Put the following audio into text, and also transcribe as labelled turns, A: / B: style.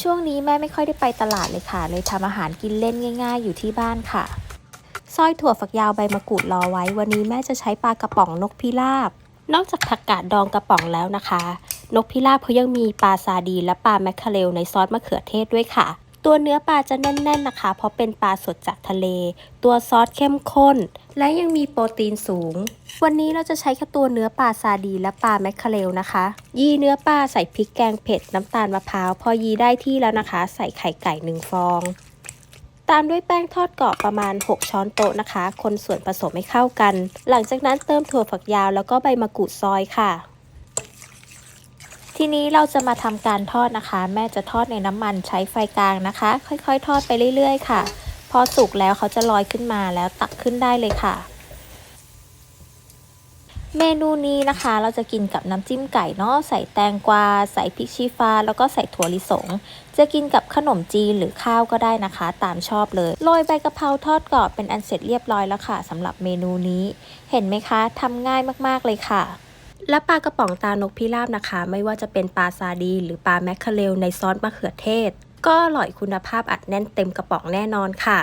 A: ช่วงนี้แม่ไม่ค่อยได้ไปตลาดเลยค่ะ เลยทำอาหารกินเล่นง่าย ๆ อยู่ที่บ้านค่ะซอยถั่วฝักยาวใบมะกรูดรอไว้ วันนี้แม่จะใช้ปลากระป๋องนกพิราบ นอกจากผักกาดดองกระป๋องแล้วนะคะ นกพิราบเขายังมีปลาซาดีและปลาแมคเคาเรลในซอสมะเขือเทศด้วยค่ะ ตัวเนื้อปลาจะแน่น ๆนะคะ เพราะเป็นปลาสดจากทะเล ตัวซอสเข้มข้น และยังมีโปรตีนสูง วันนี้เราจะใช้แค่ตัวเนื้อปลาซาดีและปลาแมคเคาเรลนะคะ ยีเนื้อปลาใส่พริกแกงเผ็ดน้ำตาลมะพร้าว พอยีได้ที่แล้วนะคะ ใส่ไข่ไก่หนึ่งฟอง ตามด้วยแป้งทอดกรอบประมาณ 6 ช้อนโต๊ะนะคะ คนส่วนผสมให้เข้ากัน หลังจากนั้นเติมถั่วฝักยาวแล้วก็ใบมะกรูดซอยค่ะ ทีนี้เราจะมาทำการทอดนะคะ แม่จะทอดในน้ำมันใช้ไฟกลางนะคะ ค่อยๆ ทอดไปเรื่อย ๆ ค่ะ พอสุกแล้วเขาจะลอยขึ้นมาแล้วตักขึ้นได้เลยค่ะ เมนูนี้นะคะ เราจะกินกับน้ำจิ้มไก่เนาะใส่แตงกวา ใส่พริกชี้ฟ้า แล้วก็ใส่ถั่วลิสง จะกินกับขนมจีนหรือข้าวก็ได้นะคะ ตามชอบเลยโรยใบกะเพราทอดกรอบเป็นอันเสร็จเรียบร้อยแล้วค่ะสำหรับเมนูนี้ เห็นไหมคะทำง่ายมากๆเลยค่ะ และปลากระป๋องตานกพิราบนะคะ ไม่ว่าจะเป็นปลาซาดีหรือปลาแมคเคาเรลในซอสมะเขือเทศ ก็อร่อยคุณภาพอัดแน่นเต็มกระป๋องแน่นอนค่ะ